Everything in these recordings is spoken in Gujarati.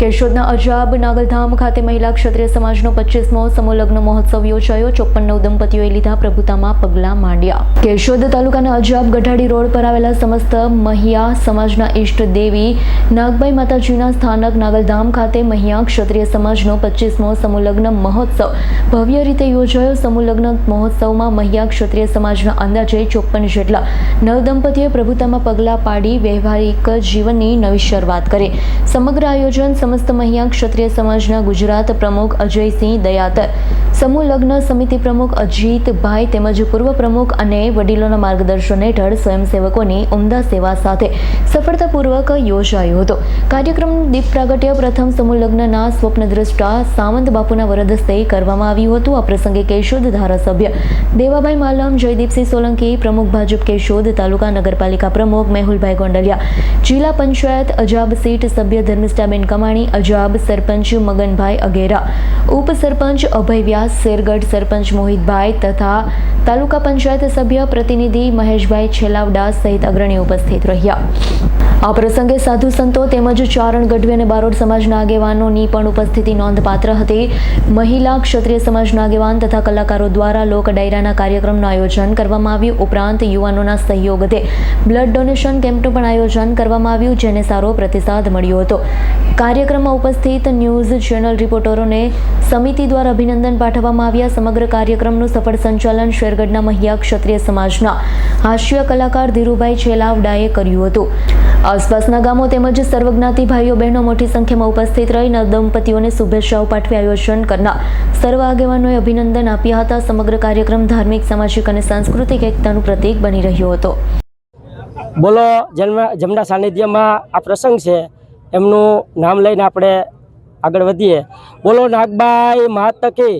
કેશોદના અજાબ નાગલધામ ખાતે મહિલા ક્ષત્રિય સમાજનો પચીસમો સમૂહ લગ્ન મહોત્સવ યોજાયો. ચોપન નવ દંપતીઓએ લીધા પ્રભુતામાં પગલાં માંડ્યા. કેશોદ તાલુકાના અજાબ ગઢાડી રોડ પર આવેલા સમસ્ત મહિયા સમાજના ઈષ્ટ દેવી નાગબાઈ માતાજીના સ્થાનક નાગલધામ ખાતે મહિયા ક્ષત્રિય સમાજનો પચીસમો સમૂહ લગ્ન મહોત્સવ ભવ્ય રીતે યોજાયો. સમૂહ લગ્ન મહોત્સવમાં મહિયા ક્ષત્રિય સમાજના અંદાજે ચોપન જેટલા નવ દંપતીઓએ પ્રભુતામાં પગલાં પાડી વ્યવહારિક જીવનની નવી શરૂઆત કરી. સમગ્ર આયોજન સમસ્ત મહિયા ક્ષત્રિય સમાજના ગુજરાત પ્રમુખ અજયસિંહ દયાતર સમૂહ લગ્ન સમિતિ પ્રમુખ અજીતભાઈ તેમજ પૂર્વ પ્રમુખ અને વડીલોના માર્ગદર્શન હેઠળ સ્વયંસેવકોની ઉમદા સેવા સાથે સફળતાપૂર્વક યોજાયો હતો. કાર્યક્રમ દીપ પ્રાગટ્ય પ્રથમ સમૂહ લગ્નના સ્વપ્નદ્રષ્ટા સાવંત બાપુના વરદ હસ્તે કરવામાં આવ્યું હતું. આ પ્રસંગે કેશોદ ધારાસભ્ય દેવાભાઈ માલમ, જયદીપસિંહ સોલંકી, પ્રમુખ ભાજપ કેશોદ, તાલુકા નગરપાલિકા પ્રમુખ મેહુલભાઈ ગોંડલિયા, જિલ્લા પંચાયત અજાબ સીટ સભ્ય ધર્મિષ્ઠાબેન કમાણી, અજાબ સરપંચ મગનભાઈ અગેરા, ઉપસરપંચ અભય વ્યાસ શેરગઢ સરપંચ મોહિતભાઈ તથા તાલુકા પંચાયત સભ્ય પ્રતિનિધિ મહેશભાઈ છેલાવડા સહિત અગ્રણીઓ ઉપસ્થિત રહ્યા. આ પ્રસંગે સાધુ સંતો તેમજ ચારણ ગઢવી અને બારોડ સમાજના આગેવાનોની પણ ઉપસ્થિતિ નોંધપાત્ર હતી. મહિલા ક્ષત્રિય સમાજના આગેવાન તથા કલાકારો દ્વારા લોક ડાયરાના કાર્યક્રમનું આયોજન કરવામાં આવ્યું. ઉપરાંત યુવાનોના સહયોગથી બ્લડ ડોનેશન કેમ્પનું પણ આયોજન કરવામાં આવ્યું, જેને સારો પ્રતિસાદ મળ્યો હતો. કાર્યક્રમમાં ઉપસ્થિત ન્યૂઝ ચેનલ રિપોર્ટરોને સમિતિ દ્વારા અભિનંદન પાઠવવામાં આવ્યા. સમગ્ર કાર્યક્રમનું સફળ સંચાલન શેરગઢના મહિયા ક્ષત્રિય સમાજના હાસ્ય કલાકાર ધીરુભાઈ છેલાવડાએ કર્યું હતું. આસપાસના ગામો તેમજ સર્વજ્ઞાતિ ભાઈઓ બહેનો મોટી સંખ્યામાં ઉપસ્થિત રહી દંપતીઓને શુભેચ્છાઓ પાઠવી આયોજન કરનાર સર્વ આગેવાનોએ અભિનંદન આપ્યા હતા. સમગ્ર કાર્યક્રમ ધાર્મિક, સામાજિક અને સાંસ્કૃતિક એકતાનું પ્રતીક બની રહ્યો હતો. બોલો, જન્મ જમના સાનિધ્યમાં આ પ્રસંગ છે. એમનું નામ લઈને આપણે આગળ વધીએ. બોલો નાગબાઈ માતકી.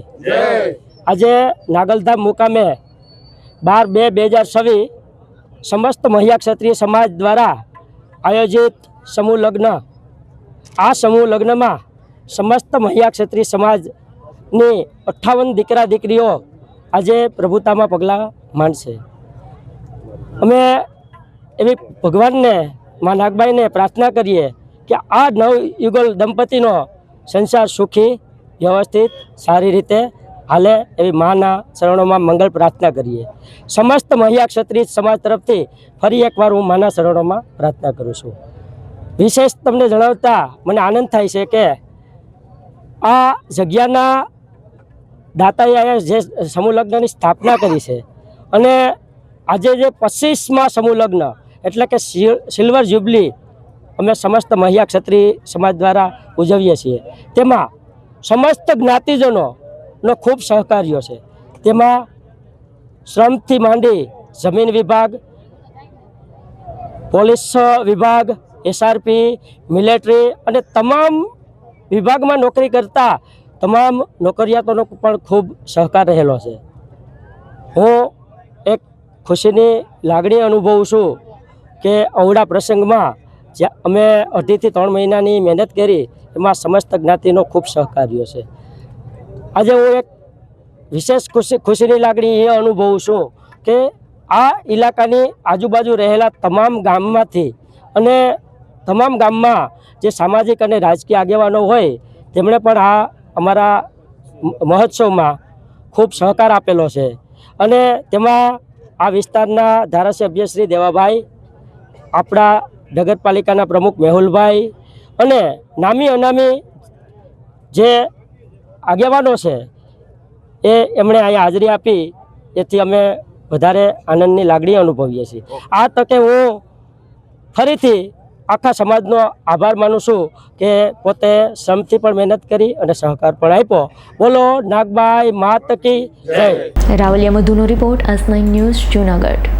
આજે નાગલધામ મુકામે બાર બે બે હજાર છવ્વીસ સમસ્ત મહિયા ક્ષત્રિય સમાજ દ્વારા આયોજિત સમૂહ લગ્ન. આ સમૂહ લગ્નમાં સમસ્ત મહિયા ક્ષત્રિય સમાજની અઠ્ઠાવન દીકરા દીકરીઓ આજે પ્રભુતામાં પગલાં માંડશે. અમે એવી ભગવાનને, મા નાગબાઈને પ્રાર્થના કરીએ કે આ નવ યુગલ દંપતીનો સંસાર સુખી, વ્યવસ્થિત, સારી રીતે હાલે એવી માના શરણોમાં મંગળ પ્રાર્થના કરીએ. સમસ્ત મહિયા ક્ષત્રિય સમાજ તરફથી ફરી એકવાર હું માના શરણોમાં પ્રાર્થના કરું છું. વિશેષ તમને જણાવતા મને આનંદ થાય છે કે આ જગ્યાના દાતાએ જે સમૂહ લગ્નની સ્થાપના કરી છે અને આજે જે પચીસમાં સમૂહ લગ્ન એટલે કે સિલ- સિલ્વર જ્યુબલી અમે સમસ્ત મહિયા ક્ષત્રિય સમાજ દ્વારા ઉજવીએ છીએ. તેમાં સમસ્ત જ્ઞાતિજનોનો ખૂબ સહકાર્યો છે. તેમાં શ્રમથી માંડી જમીન વિભાગ, પોલીસ વિભાગ એસઆરપી મિલિટરી અને તમામ વિભાગમાં નોકરી કરતા તમામ નોકરિયાતોનો પણ ખૂબ સહકાર રહેલો છે. હું એક ખુશીની લાગણી અનુભવું છું કે અવડા પ્રસંગમાં જે અમે અઢીથી ત્રણ મહિનાની મહેનત કરી એમાં સમસ્ત જ્ઞાતિનો ખૂબ સહકાર્યો છે. આજે હું એક વિશેષ ખુશી, ખુશીની લાગણી એ અનુભવું છું કે આ ઇલાકાની આજુબાજુ રહેલા તમામ ગામમાંથી અને તમામ ગામમાં જે સામાજિક અને રાજકીય આગેવાનો હોય, તેમણે પણ આ અમારા મહોત્સવમાં ખૂબ સહકાર આપેલો છે. અને તેમાં આ વિસ્તારના ધારાસભ્ય શ્રી દેવાભાઈ, આપણા નગરપાલિકાના પ્રમુખ મેહુલભાઈ અને નામી અનામી જે આગેવાનો છે, એ એમણે અહીંયા હાજરી આપી. એથી અમે વધારે આનંદની લાગણી અનુભવીએ છીએ. આ તકે હું ફરીથી આખા સમાજનો આભાર માનું છું કે પોતે શ્રમથી પણ મહેનત કરી અને સહકાર પણ આપ્યો. બોલો, નાગબાઈ માતકી જય. રાવલિયા મધુનો રિપોર્ટ આસ ન્યૂઝ જૂનાગઢ.